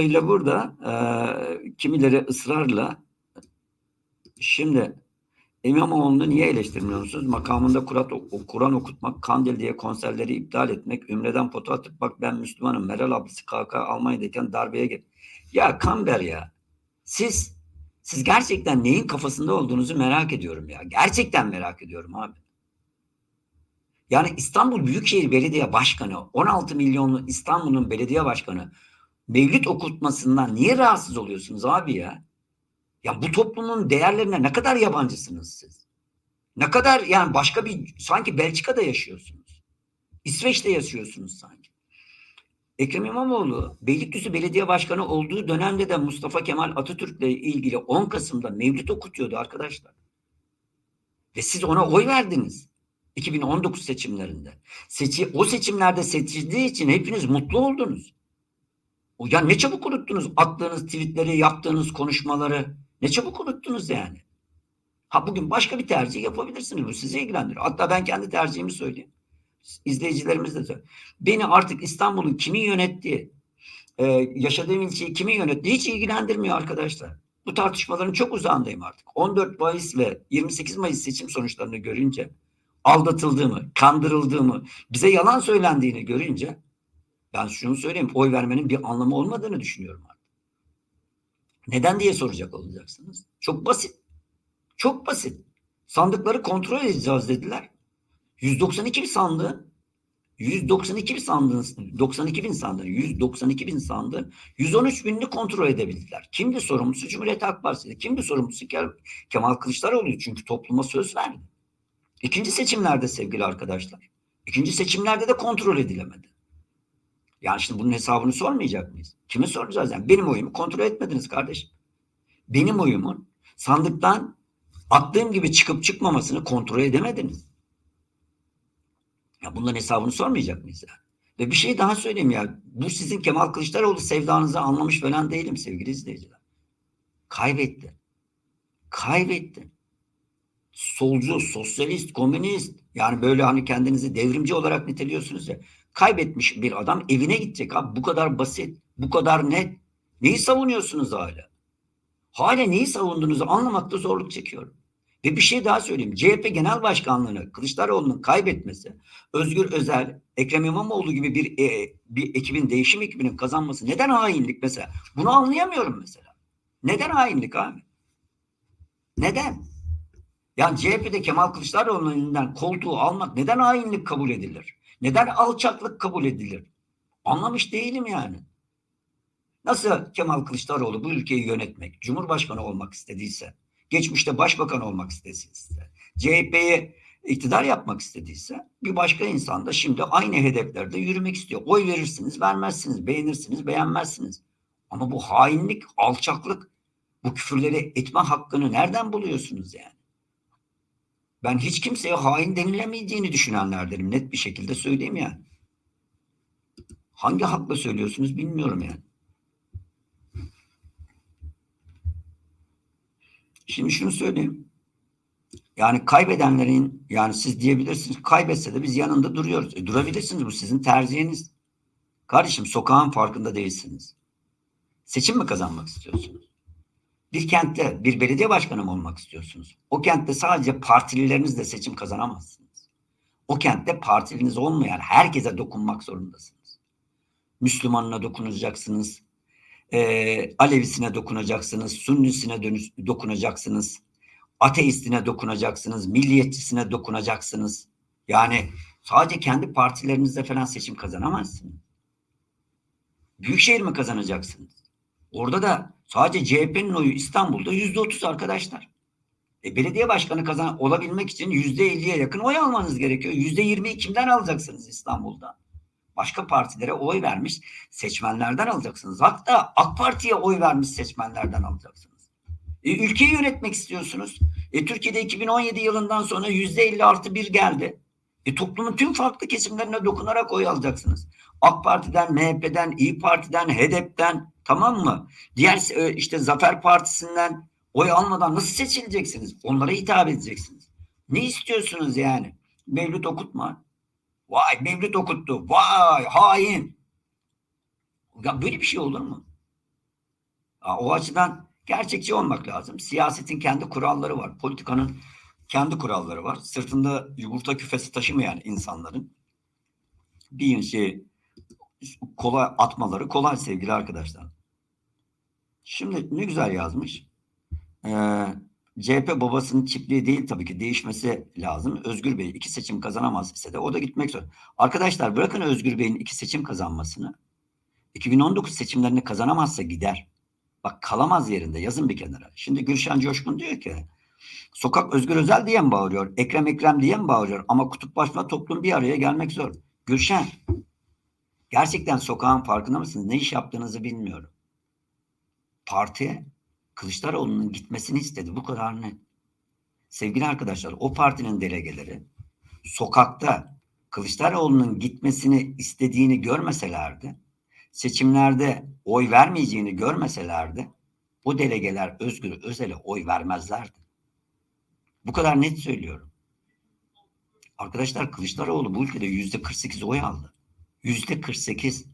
ile burada e, kimileri ısrarla şimdi İmamoğlu'nu niye eleştirmiyorsunuz? Makamında Kur'an, okutmak, kandil diye konserleri iptal etmek, ümreden foto atıp bak ben Müslümanım, Meral ablası KK Almanya'dayken darbeye gel. Ya Kamber ya, siz siz gerçekten neyin kafasında olduğunuzu merak ediyorum ya. Gerçekten merak ediyorum abi. Yani İstanbul Büyükşehir Belediye Başkanı, 16 milyonlu İstanbul'un belediye başkanı mevlüt okutmasından niye rahatsız oluyorsunuz abi ya? Ya bu toplumun değerlerine ne kadar yabancısınız siz? Ne kadar yani başka bir sanki Belçika'da yaşıyorsunuz. İsveç'te yaşıyorsunuz sanki. Ekrem İmamoğlu Beylikdüzü Belediye Başkanı olduğu dönemde de Mustafa Kemal Atatürk'le ilgili 10 Kasım'da mevlüt okutuyordu arkadaşlar. Ve siz ona oy verdiniz. 2019 seçimlerinde. Seçi, o seçimlerde seçildiği için hepiniz mutlu oldunuz. Ya ne çabuk unuttunuz attığınız tweetleri, yaptığınız konuşmaları. Ne çabuk unuttunuz yani. Ha bugün başka bir tercih yapabilirsiniz. Bu sizi ilgilendirir. Hatta ben kendi tercihimi söyleyeyim. İzleyicilerimiz de söyleyeyim. Beni artık İstanbul'un kimin yönettiği, e, yaşadığım ilçeyi kimin yönettiği hiç ilgilendirmiyor arkadaşlar. Bu tartışmaların çok uzağındayım artık. 14 Mayıs ve 28 Mayıs seçim sonuçlarını görünce aldatıldığımı, kandırıldığımı, bize yalan söylendiğini görünce ben şunu söyleyeyim, oy vermenin bir anlamı olmadığını düşünüyorum artık. Neden diye soracak olacaksınız. Çok basit. Çok basit. Sandıkları kontrol edeceğiz dediler. 192 bin sandığı 192 bin sandığın 92 bin sandığın 192 bin sandığın 113 binini kontrol edebildiler. Kimdi sorumlusu? Cumhuriyet Halk Partisi. Kimdi sorumlusu? Kemal Kılıçdaroğlu çünkü topluma söz verdi. İkinci seçimlerde sevgili arkadaşlar. İkinci seçimlerde de kontrol edilemedi. Yani şimdi bunun hesabını sormayacak mıyız? Kime soracağız yani? Benim oyumu kontrol etmediniz kardeşim. Benim oyumun sandıktan attığım gibi çıkıp çıkmamasını kontrol edemediniz. Ya bunların hesabını sormayacak mıyız yani? Ve bir şey daha söyleyeyim ya. Bu sizin Kemal Kılıçdaroğlu sevdanızı anlamış falan değilim sevgili izleyiciler. Kaybetti. Kaybetti. Solcu, sosyalist, komünist yani böyle hani kendinizi devrimci olarak niteliyorsunuz ya. Kaybetmiş bir adam evine gidecek abi. Bu kadar basit. Bu kadar net. Neyi savunuyorsunuz hala? Hala neyi savunduğunuzu anlamakta zorluk çekiyorum. Ve bir şey daha söyleyeyim. CHP Genel Başkanlığı'nı Kılıçdaroğlu'nun kaybetmesi, Özgür Özel, Ekrem İmamoğlu gibi bir e, bir ekibin, değişim ekibinin kazanması neden hainlik mesela? Bunu anlayamıyorum mesela. Neden hainlik abi? Neden? Yani CHP'de Kemal Kılıçdaroğlu'nun elinden koltuğu almak neden hainlik kabul edilir? Neden alçaklık kabul edilir? Anlamış değilim yani. Nasıl Kemal Kılıçdaroğlu bu ülkeyi yönetmek, Cumhurbaşkanı olmak istediyse, geçmişte başbakan olmak istediyse, CHP'yi iktidar yapmak istediyse bir başka insan da şimdi aynı hedeflerde yürümek istiyor. Oy verirsiniz, vermezsiniz, beğenirsiniz, beğenmezsiniz. Ama bu hainlik, alçaklık, bu küfürleri etme hakkını nereden buluyorsunuz yani? Ben hiç kimseye hain denilemeyeceğini düşünenlerdenim. Net bir şekilde söyleyeyim yani. Hangi hakla söylüyorsunuz bilmiyorum yani. Şimdi şunu söyleyeyim. Yani kaybedenlerin yani siz diyebilirsiniz kaybetse de biz yanında duruyoruz. E, durabilirsiniz bu sizin tercihiniz. Kardeşim sokağın farkında değilsiniz. Seçim mi kazanmak istiyorsunuz? Bir kentte bir belediye başkanı mı olmak istiyorsunuz? O kentte sadece partililerinizle seçim kazanamazsınız. O kentte partiliniz olmayan herkese dokunmak zorundasınız. Müslümanına dokunacaksınız, e, Alevisine dokunacaksınız, Sünnisine dokunacaksınız, ateistine dokunacaksınız, milliyetçisine dokunacaksınız. Yani sadece kendi partilerinizde falan seçim kazanamazsınız. Büyükşehir mi kazanacaksınız? Orada da sadece CHP'nin oyu İstanbul'da yüzde otuz arkadaşlar. E, belediye başkanı kazan olabilmek için yüzde elliye yakın oy almanız gerekiyor. Yüzde yirmi kimden alacaksınız İstanbul'da? Başka partilere oy vermiş seçmenlerden alacaksınız. Hatta AK Parti'ye oy vermiş seçmenlerden alacaksınız. E, ülkeyi yönetmek istiyorsunuz. E, Türkiye'de 2017 yılından sonra yüzde elli artı bir geldi. E, toplumun tüm farklı kesimlerine dokunarak oy alacaksınız. AK Parti'den, MHP'den, İyi Parti'den, HDP'den tamam mı? Diğer e, işte Zafer Partisi'nden oy almadan nasıl seçileceksiniz? Onlara hitap edeceksiniz. Ne istiyorsunuz yani? Mevlüt okutma. Vay mevlüt okuttu. Vay hain. Ya böyle bir şey olur mu? Aa, O açıdan gerçekçi olmak lazım. Siyasetin kendi kuralları var. Politikanın kendi kuralları var. Sırtında yumurta küfesi taşımayan insanların bir şey kolay atmaları kolay sevgili arkadaşlar. Şimdi ne güzel yazmış. Ee, CHP babasının çiftliği değil tabii ki değişmesi lazım. Özgür Bey iki seçim kazanamaz ise de o da gitmek zor. Arkadaşlar bırakın Özgür Bey'in iki seçim kazanmasını. 2019 seçimlerini kazanamazsa gider. Bak kalamaz yerinde yazın bir kenara. Şimdi Gülşen Coşkun diyor ki sokak Özgür Özel diye mi bağırıyor? Ekrem Ekrem diye mi bağırıyor? Ama kutuplaşma toplum bir araya gelmek zor. Gülşen gerçekten sokağın farkında mısınız? Ne iş yaptığınızı bilmiyorum. Parti Kılıçdaroğlu'nun gitmesini istedi. Bu kadar net. Sevgili arkadaşlar o partinin delegeleri sokakta Kılıçdaroğlu'nun gitmesini istediğini görmeselerdi, seçimlerde oy vermeyeceğini görmeselerdi, o delegeler Özgür Özel'e oy vermezlerdi. Bu kadar net söylüyorum. Arkadaşlar Kılıçdaroğlu bu ülkede yüzde 48 oy aldı. Yüzde 48.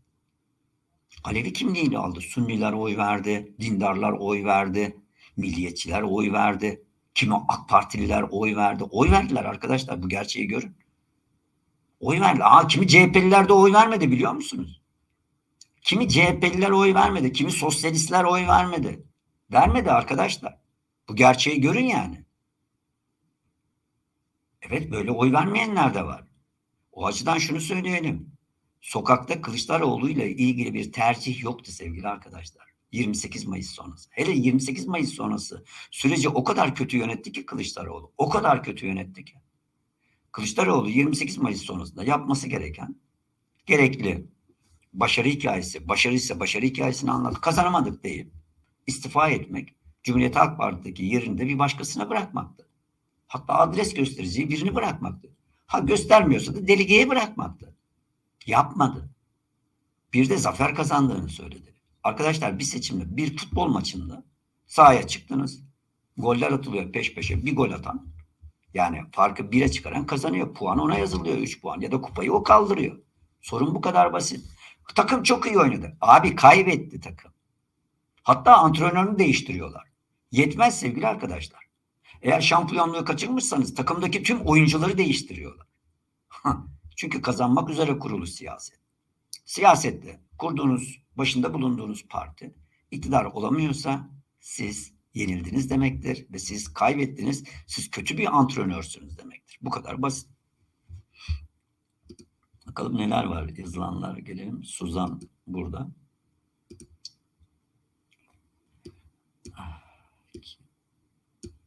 Alevi kimliğiyle aldı. Sünniler oy verdi, dindarlar oy verdi, milliyetçiler oy verdi. Kimi AK Partililer oy verdi. Oy verdiler arkadaşlar bu gerçeği görün. Oy verdi. Aa, kimi CHP'liler de oy vermedi biliyor musunuz? Kimi CHP'liler oy vermedi. Kimi sosyalistler oy vermedi. Vermedi arkadaşlar. Bu gerçeği görün yani. Evet böyle oy vermeyenler de var. O açıdan şunu söyleyelim. Sokakta Kılıçdaroğlu ile ilgili bir tercih yoktu sevgili arkadaşlar. 28 Mayıs sonrası. Hele 28 Mayıs sonrası süreci o kadar kötü yönetti ki Kılıçdaroğlu. O kadar kötü yönetti ki. Kılıçdaroğlu 28 Mayıs sonrasında yapması gereken gerekli başarı hikayesi, başarı ise başarı hikayesini anlat. Kazanamadık deyip istifa etmek, Cumhuriyet Halk Partisi'ndeki yerinde bir başkasına bırakmaktı. Hatta adres göstericiyi birini bırakmaktı. Ha göstermiyorsa da delegeye bırakmaktı. Yapmadı. Bir de zafer kazandığını söyledi. Arkadaşlar bir seçimde bir futbol maçında sahaya çıktınız. Goller atılıyor peş peşe. Bir gol atan yani farkı bire çıkaran kazanıyor. Puan ona yazılıyor 3 puan ya da kupayı o kaldırıyor. Sorun bu kadar basit. Takım çok iyi oynadı. Abi kaybetti takım. Hatta antrenörünü değiştiriyorlar. Yetmez sevgili arkadaşlar. Eğer şampiyonluğu kaçırmışsanız takımdaki tüm oyuncuları değiştiriyorlar. Çünkü kazanmak üzere kurulu siyaset. Siyasette kurduğunuz, başında bulunduğunuz parti iktidar olamıyorsa siz yenildiniz demektir ve siz kaybettiniz. Siz kötü bir antrenörsünüz demektir. Bu kadar basit. Bakalım neler var yazılanlar gelelim. Suzan burada.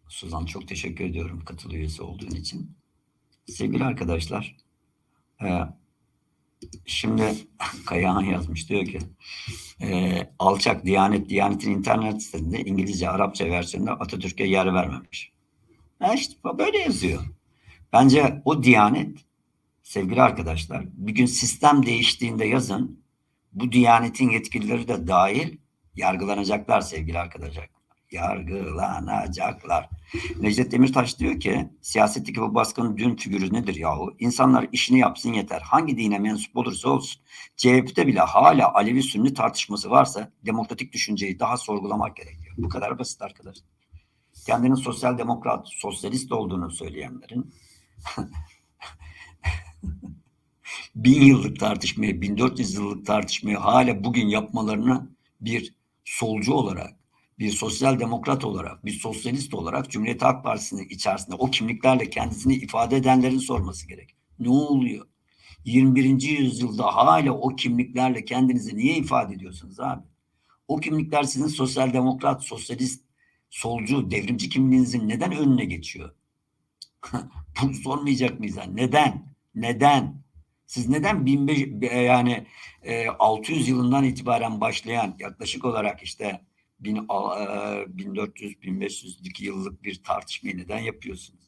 Suzan çok teşekkür ediyorum katıl üyesi olduğun için. Sevgili arkadaşlar, e, şimdi Kayahan yazmış diyor ki e, alçak Diyanet, Diyanet'in internet sitesinde İngilizce, Arapça versiyonunda Atatürk'e yer vermemiş. E işte böyle yazıyor. Bence o Diyanet sevgili arkadaşlar bir gün sistem değiştiğinde yazın bu Diyanet'in yetkilileri de dahil yargılanacaklar sevgili arkadaşlar. Yargılanacaklar. Necdet Demirtaş diyor ki siyasetteki bu baskının dün figürü nedir yahu? İnsanlar işini yapsın yeter. Hangi dine mensup olursa olsun. CHP'de bile hala Alevi Sünni tartışması varsa demokratik düşünceyi daha sorgulamak gerekiyor. Bu kadar basit arkadaş. Kendinin sosyal demokrat, sosyalist olduğunu söyleyenlerin bin yıllık tartışmayı, 1400 yıllık tartışmayı hala bugün yapmalarını bir solcu olarak, bir sosyal demokrat olarak, bir sosyalist olarak Cumhuriyet Halk Partisi'nin içerisinde o kimliklerle kendisini ifade edenlerin sorması gerek. Ne oluyor? 21. yüzyılda hala o kimliklerle kendinizi niye ifade ediyorsunuz abi? O kimlikler sizin sosyal demokrat, sosyalist, solcu, devrimci kimliğinizin neden önüne geçiyor? Bunu sormayacak mıyız? Neden? Neden? Siz neden 1500 yani e, 600 yılından itibaren başlayan yaklaşık olarak işte 1400-1500'lük yıllık bir tartışmayı neden yapıyorsunuz?